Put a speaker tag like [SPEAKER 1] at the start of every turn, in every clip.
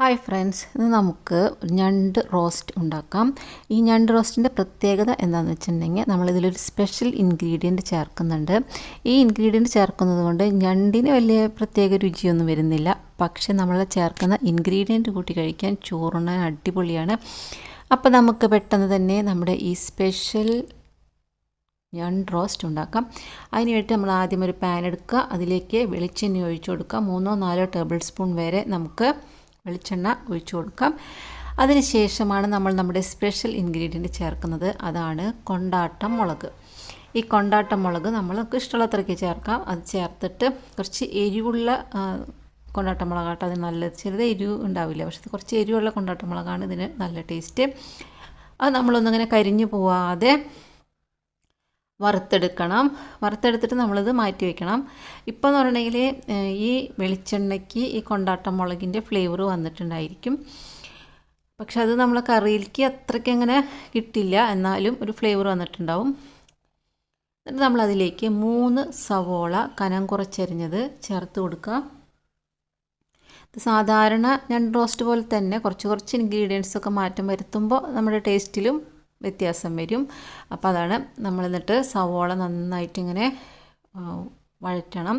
[SPEAKER 1] Hi friends ഇന്ന് നമുക്ക് ഞണ്ട് റോസ്റ്റ് ഉണ്ടാക്കാം. ഈ ഞണ്ട് റോസ്റ്റിന്റെ പ്രത്യേകത എന്താണെന്ന് വെച്ചിട്ടുണ്ടെങ്കിൽ നമ്മളിതിലൊരു സ്പെഷ്യൽ ഇൻഗ്രീഡിയന്റ് ചേർക്കുന്നുണ്ട്. ഈ ഇൻഗ്രീഡിയന്റ് ചേർക്കുന്നത് കൊണ്ട് ഞണ്ടിന് വലിയ പ്രത്യേക രുചിയൊന്നും വരുന്നില്ല. പക്ഷേ നമ്മൾ ചേർക്കുന്ന ഇൻഗ്രീഡിയന്റ് കൂട്ടി കഴിക്കാൻ ചോറുണ അടിപൊളിയാണ്. അപ്പോൾ നമുക്ക് പെട്ടെന്ന് തന്നെ നമ്മുടെ ഈ സ്പെഷ്യൽ ഞണ്ട് റോസ്റ്റ് ഉണ്ടാക്കാം. അതിന് വേണ്ടി നമ്മൾ ആദ്യം ഒരു പാൻ എടുക്കുക. അതിലേക്ക് വെളിച്ചെണ്ണ ഒഴിച്ചു കൊടുക്കുക. മൂന്നോ നാലോ ടേബിൾ സ്പൂൺ വരെ നമുക്ക് വെളിച്ചെണ്ണ ഒഴിച്ചു കൊടുക്കാം. അതിനുശേഷമാണ് നമ്മൾ നമ്മുടെ സ്പെഷ്യൽ ഇൻഗ്രീഡിയന്റ് ചേർക്കുന്നത്. അതാണ് കൊണ്ടാട്ടം മുളക്. ഈ കൊണ്ടാട്ടം മുളക് നമ്മൾക്ക് ഇഷ്ടമുള്ളത്രയ്ക്ക് ചേർക്കാം. അത് ചേർത്തിട്ട് കുറച്ച് എരിവുള്ള കൊണ്ടാട്ടം മുളകാട്ടോ. അത് നല്ല ചെറുത് എരിവ് ഉണ്ടാവില്ല. പക്ഷേ കുറച്ച് എരിവുള്ള കൊണ്ടാട്ടം മുളകാണ്. ഇതിന് നല്ല ടേസ്റ്റ്. അത് നമ്മളൊന്നിങ്ങനെ കരിഞ്ഞു പോവാതെ വറുത്തെടുക്കണം. വറുത്തെടുത്തിട്ട് നമ്മളിത് മാറ്റി വെക്കണം. ഇപ്പോൾ എന്ന് പറഞ്ഞിട്ടുണ്ടെങ്കിൽ ഈ വെളിച്ചെണ്ണയ്ക്ക് ഈ കൊണ്ടാട്ടം മുളകിന്റെ ഫ്ലേവർ വന്നിട്ടുണ്ടായിരിക്കും. പക്ഷെ അത് നമ്മളെ കറിയിലേക്ക് അത്രയ്ക്ക് അങ്ങനെ കിട്ടില്ല. എന്നാലും ഒരു ഫ്ലേവർ വന്നിട്ടുണ്ടാവും. എന്നിട്ട് നമ്മളതിലേക്ക് മൂന്ന് സവോള കനം കുറച്ചരിഞ്ഞത് ചേർത്ത് കൊടുക്കുക. സാധാരണ ഞാൻ റോസ്റ്റ് പോലെ തന്നെ കുറച്ച് കുറച്ച് ഇൻഗ്രീഡിയൻസ് ഒക്കെ മാറ്റം വരുത്തുമ്പോൾ നമ്മുടെ ടേസ്റ്റിലും വ്യത്യാസം വരും. അപ്പോൾ അതാണ് നമ്മൾ എന്നിട്ട് സവോള നന്നായിട്ട് ഇങ്ങനെ വഴറ്റണം.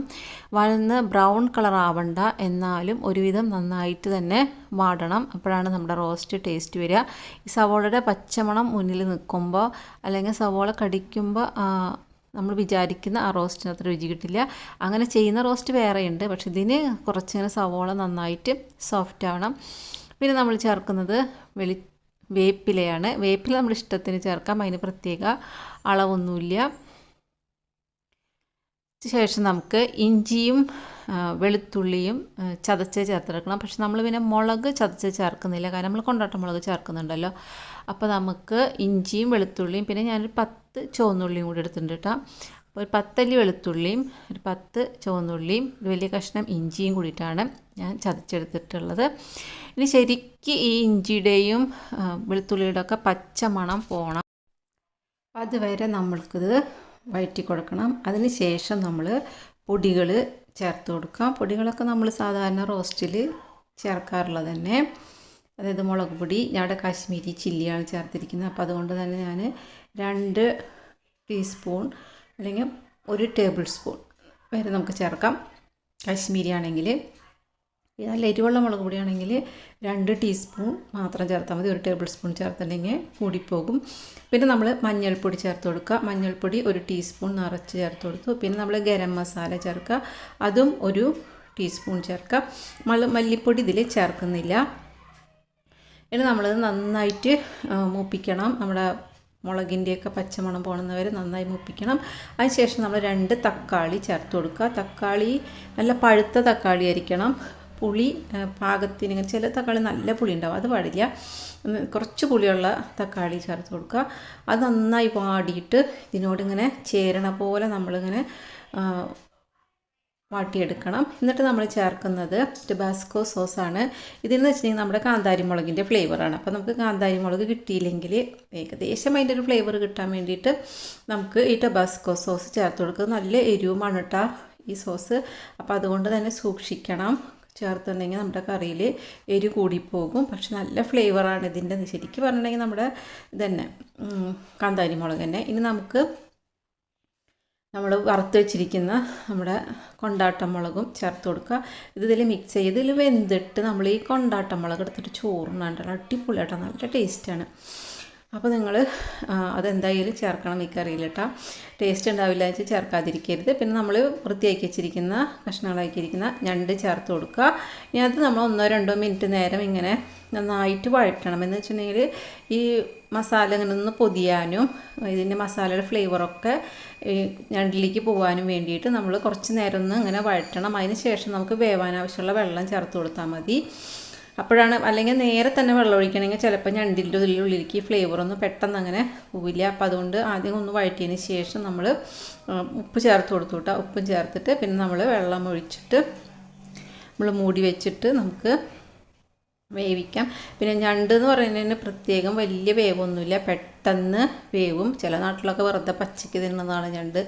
[SPEAKER 1] വഴന്ന് ബ്രൗൺ കളർ ആവണ്ട എന്നാലും ഒരുവിധം നന്നായിട്ട് തന്നെ വാടണം. അപ്പോഴാണ് നമ്മുടെ റോസ്റ്റ് ടേസ്റ്റ് വരിക. ഈ സവോളയുടെ പച്ചമണം മുന്നിൽ നിൽക്കുമ്പോൾ അല്ലെങ്കിൽ സവോള കടിക്കുമ്പോൾ നമ്മൾ വിചാരിക്കുന്ന ആ റോസ്റ്റിന് അത്ര രുചി കിട്ടില്ല. അങ്ങനെ ചെയ്യുന്ന റോസ്റ്റ് വേറെയുണ്ട്. പക്ഷെ ഇതിന് കുറച്ചിങ്ങനെ സവോള നന്നായിട്ട് സോഫ്റ്റ് ആവണം. പിന്നെ നമ്മൾ ചേർക്കുന്നത് വെളി വേപ്പിലയാണ്. വേപ്പില നമ്മുടെ ഇഷ്ടത്തിന് ചേർക്കാം. അതിന് പ്രത്യേക അളവൊന്നുമില്ല. ശേഷം നമുക്ക് ഇഞ്ചിയും വെളുത്തുള്ളിയും ചതച്ച് ചേർത്തെടുക്കണം. പക്ഷെ നമ്മൾ പിന്നെ മുളക് ചതച്ച് ചേർക്കുന്നില്ല. കാരണം നമ്മൾ കൊണ്ടാട്ട മുളക് ചേർക്കുന്നുണ്ടല്ലോ. അപ്പോൾ നമുക്ക് ഇഞ്ചിയും വെളുത്തുള്ളിയും പിന്നെ ഞാനൊരു പത്ത് ചുവന്നുള്ളിയും കൂടി എടുത്തിട്ടുണ്ട് കേട്ടോ. അപ്പോൾ ഒരു പത്തല്ലി വെളുത്തുള്ളിയും ഒരു പത്ത് ചുവന്നുള്ളിയും ഒരു വലിയ കഷ്ണം ഇഞ്ചിയും കൂടിയിട്ടാണ് ഞാൻ ചതച്ചെടുത്തിട്ടുള്ളത്. ഇനി ശരിക്ക് ഈ ഇഞ്ചിയുടെയും വെളുത്തുള്ളിയുടെ ഒക്കെ പച്ച മണം പോകണം അതുവരെ നമ്മൾക്കിത് വഴറ്റി കൊടുക്കണം. അതിന് ശേഷം നമ്മൾ പൊടികൾ ചേർത്ത് കൊടുക്കാം. പൊടികളൊക്കെ നമ്മൾ സാധാരണ റോസ്റ്റിൽ ചേർക്കാറുള്ളത് തന്നെ. അതായത് മുളക് പൊടി ഞങ്ങളുടെ കാശ്മീരി ചില്ലിയാണ് ചേർത്തിരിക്കുന്നത്. അപ്പോൾ അതുകൊണ്ട് തന്നെ ഞാൻ രണ്ട് ടീസ്പൂൺ അല്ലെങ്കിൽ ഒരു ടേബിൾ സ്പൂൺ വരെ നമുക്ക് ചേർക്കാം. കാശ്മീരി ആണെങ്കിൽ നല്ല എരിവുള്ള മുളക് പൊടിയാണെങ്കിൽ രണ്ട് ടീസ്പൂൺ മാത്രം ചേർത്താൽ മതി. ഒരു ടേബിൾ സ്പൂൺ ചേർത്തിട്ടുണ്ടെങ്കിൽ കൂടിപ്പോകും. പിന്നെ നമ്മൾ മഞ്ഞൾപ്പൊടി ചേർത്ത് കൊടുക്കുക. മഞ്ഞൾപ്പൊടി ഒരു ടീസ്പൂൺ നിറച്ച് ചേർത്ത് കൊടുത്തു. പിന്നെ നമ്മൾ ഗരം മസാല ചേർക്കുക. അതും ഒരു ടീസ്പൂൺ ചേർക്കുക. മൾ മല്ലിപ്പൊടി ഇതിൽ ചേർക്കുന്നില്ല. ഇനി നമ്മളത് നന്നായിട്ട് മൂപ്പിക്കണം. നമ്മുടെ മുളകിന്റെയൊക്കെ പച്ചമണം പോകുന്നവരെ നന്നായി മൂപ്പിക്കണം. അതിനുശേഷം നമ്മൾ രണ്ട് തക്കാളി ചേർത്ത് കൊടുക്കുക. തക്കാളി നല്ല പഴുത്ത തക്കാളി ആയിരിക്കണം. പുളി പാകത്തിന് ചില തക്കാളി നല്ല പുളി ഉണ്ടാവും. അത് പാടില്ല കുറച്ച് പുളിയുള്ള തക്കാളി ചേർത്ത് കൊടുക്കുക. അത് നന്നായി വാടിയിട്ട് ഇതിനോടിങ്ങനെ ചേരണ പോലെ നമ്മളിങ്ങനെ വാട്ടിയെടുക്കണം. എന്നിട്ട് നമ്മൾ ചേർക്കുന്നത് ടുബാസ്കോ സോസാണ് ഇതെന്ന് വെച്ചിട്ടുണ്ടെങ്കിൽ നമ്മുടെ കാന്താരി മുളകിന്റെ ഫ്ലേവറാണ് അപ്പോൾ നമുക്ക് കാന്താരി മുളക് കിട്ടിയില്ലെങ്കിൽ ഏകദേശം അതിന്റെ ഒരു ഫ്ലേവർ കിട്ടാൻ വേണ്ടിയിട്ട് നമുക്ക് ഈ ടൊബാസ്കോ സോസ് ചേർത്ത് കൊടുക്കുക. നല്ല എരിവുമാണ് കേട്ടോ ഈ സോസ് അപ്പോൾ അതുകൊണ്ട് തന്നെ സൂക്ഷിക്കണം. ചേർത്തുണ്ടെങ്കിൽ നമ്മുടെ കറിയിൽ എരി കൂടിപ്പോകും. പക്ഷെ നല്ല ഫ്ലേവറാണ് ഇതിന്റെ. ശരിക്കും പറഞ്ഞിട്ടുണ്ടെങ്കിൽ നമ്മുടെ ഇതന്നെ കാന്താരി മുളക് തന്നെ. ഇനി നമുക്ക് നമ്മൾ വറുത്ത് വെച്ചിരിക്കുന്ന നമ്മുടെ കൊണ്ടാട്ടം മുളകും ചേർത്ത് കൊടുക്കുക. ഇത് ഇതിൽ മിക്സ് ചെയ്ത് ഇതിൽ വെന്തിട്ട് നമ്മൾ ഈ കൊണ്ടാട്ടം മുളക് എടുത്തിട്ട് ചോറുണ്ണാണ്ട് അടിപൊളിയാട്ടോ. നല്ല ടേസ്റ്റാണ് അപ്പോൾ നിങ്ങൾ അതെന്തായാലും ചേർക്കണം കറിയിൽ കേട്ടോ ടേസ്റ്റ് ഉണ്ടാവില്ല വെച്ചാൽ ചേർക്കാതിരിക്കരുത്. പിന്നെ നമ്മൾ വൃത്തിയാക്കി വെച്ചിരിക്കുന്ന കഷ്ണങ്ങളാക്കിയിരിക്കുന്ന ഞണ്ട് ചേർത്ത് കൊടുക്കുക. ഇനി അത് നമ്മൾ ഒന്നോ രണ്ടോ മിനിറ്റ് നേരം ഇങ്ങനെ നന്നായിട്ട് വഴറ്റണം. എന്ന് വെച്ചിട്ടുണ്ടെങ്കിൽ ഈ മസാല ഇങ്ങനെ ഒന്ന് പൊതിയാനും ഇതിന്റെ മസാലയുടെ ഫ്ലേവറൊക്കെ ഞണ്ടിലേക്ക് പോകാനും വേണ്ടിയിട്ട് നമ്മൾ കുറച്ച് നേരം ഒന്ന് ഇങ്ങനെ വഴറ്റണം. അതിന് ശേഷം നമുക്ക് വേവാൻ ആവശ്യമുള്ള വെള്ളം ചേർത്ത് കൊടുത്താൽ മതി. അപ്പോഴാണ് അല്ലെങ്കിൽ നേരെ തന്നെ വെള്ളം ഒഴിക്കണമെങ്കിൽ ചിലപ്പോൾ ഞണ്ടിന്റെ ഉള്ളിലേക്ക് ഫ്ലേവറൊന്നും പെട്ടെന്ന് അങ്ങനെ പോവില്ല അപ്പം അതുകൊണ്ട് ആദ്യം ഒന്ന് വഴറ്റിയതിന് ശേഷം നമ്മൾ ഉപ്പ് ചേർത്ത് കൊടുത്തു കേട്ടോ. ഉപ്പും ചേർത്തിട്ട് പിന്നെ നമ്മൾ വെള്ളം ഒഴിച്ചിട്ട് നമ്മൾ മൂടി വെച്ചിട്ട് നമുക്ക് വേവിക്കാം. പിന്നെ ഞണ്ട് എന്ന് പറയുന്നതിന് പ്രത്യേകം വലിയ വേവൊന്നുമില്ല. പെട്ടെന്ന് വേവും. ചില നാട്ടിലൊക്കെ വെറുതെ പച്ചയ്ക്ക് തിന്നുന്നതാണ് ഞണ്ട്.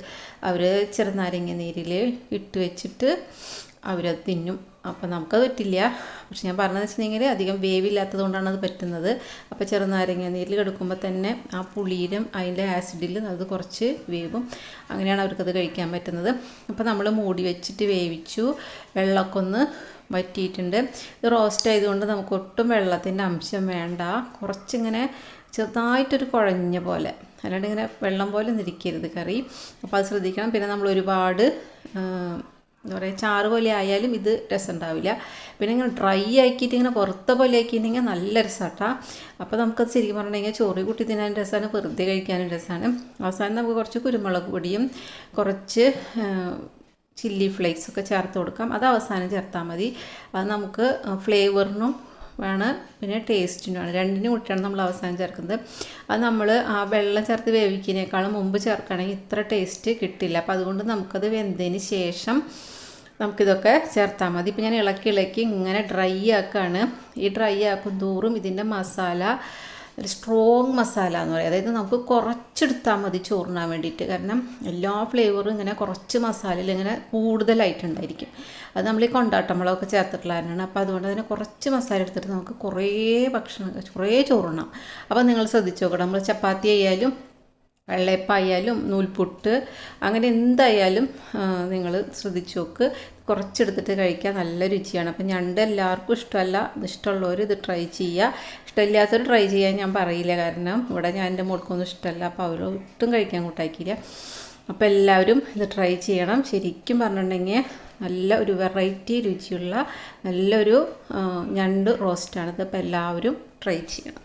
[SPEAKER 1] അവർ ചെറുനാരങ്ങ നീരിൽ ഇട്ട് വെച്ചിട്ട് അവരത് തിന്നും. അപ്പം നമുക്കത് പറ്റില്ല. പക്ഷെ ഞാൻ പറഞ്ഞതെന്ന് വെച്ചിട്ടുണ്ടെങ്കിൽ അധികം വേവില്ലാത്തത് കൊണ്ടാണ് അത് പറ്റുന്നത്. അപ്പോൾ ചെറുനാരങ്ങ നീരിൽ കിടക്കുമ്പോൾ തന്നെ ആ പുളിയിലും അതിന്റെ ആസിഡിൽ അത് കുറച്ച് വേവും. അങ്ങനെയാണ് അവർക്കത് കഴിക്കാൻ പറ്റുന്നത്. അപ്പോൾ നമ്മൾ മൂടി വെച്ചിട്ട് വേവിച്ചു. വെള്ളമൊക്കെ ഒന്ന് വറ്റിയിട്ടുണ്ട്. ഇത് റോസ്റ്റ് ആയതുകൊണ്ട് നമുക്ക് ഒട്ടും വെള്ളത്തിന്റെ അംശം വേണ്ട. കുറച്ചിങ്ങനെ ചെറുതായിട്ടൊരു കുഴഞ്ഞ പോലെ. അല്ലാണ്ട് ഇങ്ങനെ വെള്ളം പോലെ നിരിക്കരുത് കറി. അപ്പോൾ അത് ശ്രദ്ധിക്കണം. പിന്നെ നമ്മൾ ഒരുപാട് എന്താ പറയുക ചാറ് പോലെ ആയാലും ഇത് രസം ഉണ്ടാവില്ല പിന്നെ ഇങ്ങനെ ഡ്രൈ ആക്കിയിട്ട് ഇങ്ങനെ പുറത്ത പോലെ ആക്കിയിട്ടുണ്ടെങ്കിൽ നല്ല രസമാട്ടാ അപ്പോൾ നമുക്കത് ശരിക്കും പറഞ്ഞിട്ടുണ്ടെങ്കിൽ ചോറ് കൂട്ടി തിന്നാൻ രസമാണ് വെറുതെ കഴിക്കാനും രസമാണ് അവസാനം നമുക്ക് കുറച്ച് കുരുമുളക് പൊടിയും കുറച്ച് ചില്ലി ഫ്ലേക്സ് ഒക്കെ ചേർത്ത് കൊടുക്കാം. അത് അവസാനം ചേർത്താൽ മതി. അത് നമുക്ക് ഫ്ലേവറിനും വേണം പിന്നെ ടേസ്റ്റിനുമാണ് രണ്ടിനും കൂട്ടിയാണ് നമ്മൾ അവസാനം ചേർക്കുന്നത്. അത് നമ്മൾ ആ വെള്ളം ചേർത്ത് വേവിക്കുന്നതിനേക്കാളും മുമ്പ് ചേർക്കുകയാണെങ്കിൽ ഇത്ര ടേസ്റ്റ് കിട്ടില്ല. അപ്പോൾ അതുകൊണ്ട് നമുക്കത് വെന്തതിന് ശേഷം നമുക്കിതൊക്കെ ചേർത്താൽ മതി. ഇപ്പം ഞാൻ ഇളക്കി ഇളക്കി ഇങ്ങനെ ഡ്രൈ ആക്കുകയാണ്. ഈ ഡ്രൈ ആക്കും തോറും ഇതിന്റെ മസാല ഒരു സ്ട്രോങ് മസാല എന്ന് പറയും. അതായത് നമുക്ക് കുറച്ചെടുത്താൽ മതി ചോറിനാൻ വേണ്ടിയിട്ട്. കാരണം എല്ലാ ഫ്ലേവറും ഇങ്ങനെ കുറച്ച് മസാലയിൽ ഇങ്ങനെ കൂടുതലായിട്ടുണ്ടായിരിക്കും. അത് നമ്മൾ ഈ കൊണ്ടാട്ടമ്പളമൊക്കെ ചേർത്തിട്ടുള്ളതാണ് അപ്പോൾ അതുകൊണ്ട് തന്നെ കുറച്ച് മസാല എടുത്തിട്ട് നമുക്ക് കുറേ ഭക്ഷണം കുറേ ചോറുണ്ണാം അപ്പോൾ നിങ്ങൾ ശ്രദ്ധിച്ചു നോക്കണം. നമ്മൾ ചപ്പാത്തി ആയാലും വെള്ളയപ്പായാലും നൂൽപുട്ട് അങ്ങനെ എന്തായാലും നിങ്ങൾ ശ്രദ്ധിച്ചു നോക്ക്. കുറച്ചെടുത്തിട്ട് കഴിക്കാൻ നല്ല രുചിയാണ്. അപ്പം ഞണ്ട് എല്ലാവർക്കും ഇഷ്ടമല്ല. ഇഷ്ടമുള്ളവർ ഇത് ട്രൈ ചെയ്യുക ഇഷ്ടമില്ലാത്തവർ ട്രൈ ചെയ്യാൻ ഞാൻ പറയില്ല. കാരണം ഇവിടെ ഞാൻ എന്റെ മോൾക്കൊന്നും ഇഷ്ടമല്ല. അപ്പോൾ അവർ ഒട്ടും കഴിക്കാൻ കൂട്ടാക്കിയില്ല. അപ്പോൾ എല്ലാവരും ഇത് ട്രൈ ചെയ്യണം. ശരിക്കും പറഞ്ഞിട്ടുണ്ടെങ്കിൽ നല്ല ഒരു വെറൈറ്റി രുചിയുള്ള നല്ലൊരു ഞണ്ട് റോസ്റ്റാണ് ഇതിപ്പോൾ എല്ലാവരും ട്രൈ ചെയ്യണം.